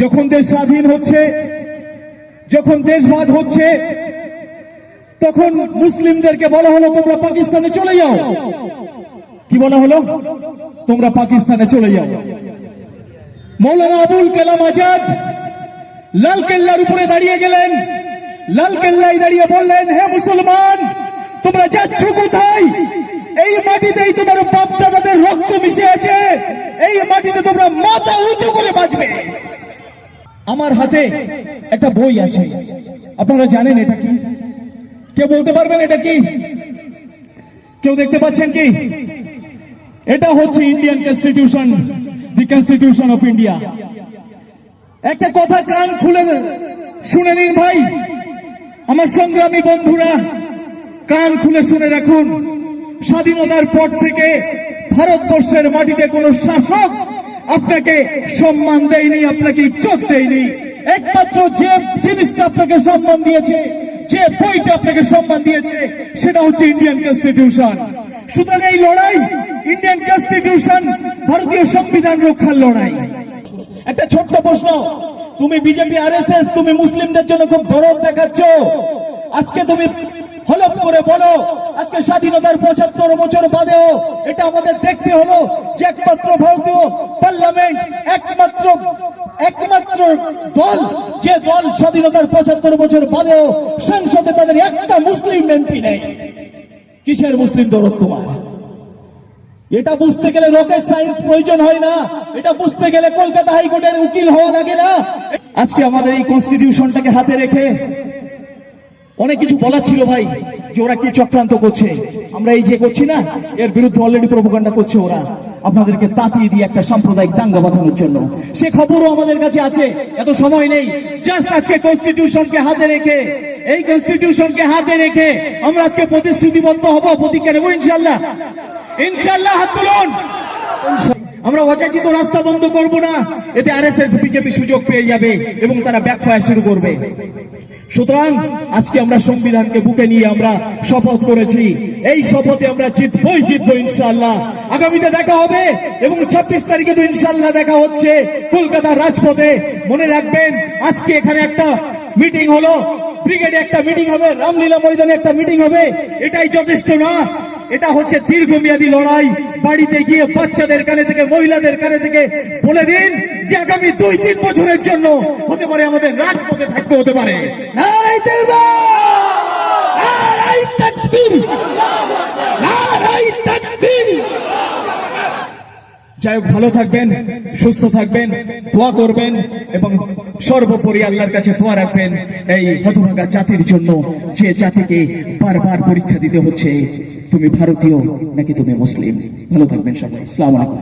যখন দেশ স্বাধীন হচ্ছে, যখন দেশভাগ হচ্ছে, তখন মুসলিমদেরকে বলা হলো, তোমরা পাকিস্তানে চলে যাও। কি বলা হলো? তোমরা পাকিস্তানে চলে যাও। মৌলানা আবুল কালাম আজাদ লাল কেল্লার উপরে দাঁড়িয়ে গেলেন। লাল কেল্লায় দাঁড়িয়ে বললেন, হে মুসলমান, তোমরা যাচ্ছ কোথায় এই মাটিতেই তোমার বাপ দাদাদের রক্ত মিশে আছে এই মাটিতে তোমরা মাথা উঁচু করে বাঁচবে আমার হাতে একটা বই আছে। আপনারা জানেন এটা কি? কেউ বলতে পারবেন এটা কি? কেউ দেখতে পাচ্ছেন কি? এটা হচ্ছে Indian constitution the constitution of India একটা কথা কান খুলে শুনে নিন ভাই। আমার সংগ্রামী বন্ধুরা, কান খুলে শুনে রাখুন। স্বাধীনতার পর থেকে ভারতবর্ষের মাটিতে কোন শাসক আপনাকে সম্মান দেয়নি, আপনাকে ইজ্জত দেয়নি। একমাত্র যে জিনিসটা আপনাকে সম্মান দিয়েছে, যে বইটা আপনাকে সম্মান দিয়েছে, সেটা হচ্ছে ইন্ডিয়ান কনস্টিটিউশন সুতরাং এই লড়াই ইন্ডিয়ান কনস্টিটিউশন ভারতীয় সংবিধান রক্ষার লড়াই। একটা ছোট্ট প্রশ্ন, তুমি বিজেপি আরএসএস তুমি মুসলিমদের জন্য খুব দরদ দেখাচ্ছ। আজকে তুমি হলফ করে বলো, আজকে স্বাধীনতার পঁচাত্তর বছর বাদেও এটা আমাদের দেখতে হলো যে একমাত্র ভারতীয় পার্লামেন্ট, একমাত্র একমাত্র দল, যে দল স্বাধীনতার পঁচাত্তর বছর বাদেও সংসদে তাদের একটা মুসলিম এমপি নেই। কিসের মুসলিম দরদ তোমার? এটা বুঝতে গেলে রকেট সায়েন্স প্রয়োজন হয় না, এটা বুঝতে গেলে কলকাতা হাইকোর্টের উকিল হওয়া লাগে না। আজকে আমাদের এই কনস্টিটিউশনটাকে হাতে রেখে অনেক কিছু বলার ছিল ভাই, যে ওরা কি চক্রান্ত করছে। আমরা এই যে করছি না, এর বিরুদ্ধে অলরেডি প্রভোকান্ডা করছে ওরা। আপনাদেরকে তাতিয়ে দিয়ে একটা সাম্প্রদায়িক দাঙ্গা বাঁধানোর জন্য। সে খবরও আমাদের কাছে আছে, এত সময় নেই। জাস্ট আজকে কনস্টিটিউশনকে হাতে রেখে, এই কনস্টিটিউশনকে হাতে রেখে আমরা আজকে প্রতিশ্রুতিবদ্ধ হব প্রতিজ্ঞা নেব ইনশাল্লাহ ইনশাল্লাহ হাত তুলুন। আমরা অযাচিত রাস্তা বন্ধ করব না। এতে আরএসএস, বিজেপি সুযোগ পেয়ে যাবে এবং তারা ব্যাকফায়ার শুরু করবে। সুতরাং আজকে আমরা সংবিধানকে বুকে নিয়ে আমরা শপথ করেছি। এই শপথে আমরা জিতবই জিতবো ইনশাল্লাহ আগামীতে দেখা হবে এবং ছাব্বিশ তারিখে তো ইনশাল্লাহ দেখা হচ্ছে কলকাতার রাজপথে। মনে রাখবেন, আজকে এখানে একটা মিটিং হলো। ব্রিগেডে একটা মিটিং হবে, রামলীলা ময়দানে একটা মিটিং হবে। এটাই যথেষ্ট না। এটা হচ্ছে দীর্ঘমেয়াদী লড়াই। বাড়িতে গিয়ে বাচ্চাদের কানে থেকে, মহিলাদের কানে থেকে বলে দিন যে আগামী দুই, তিন বছরের জন্য হতে পারে আমাদের রাজপথে থাকতে হতে পারে। যাই হোক, ভালো থাকবেন, সুস্থ থাকবেন, দোয়া করবেন এবং সর্বোপরি আল্লাহর কাছে দোয়া রাখবেন এই হতভাগা জাতির জন্য, যে জাতিকে বারবার পরীক্ষা দিতে হচ্ছে, তুমি ভারতীয় নাকি তুমি মুসলিম? ভালো থাকবেন সবাই। আসসালামু আলাইকুম।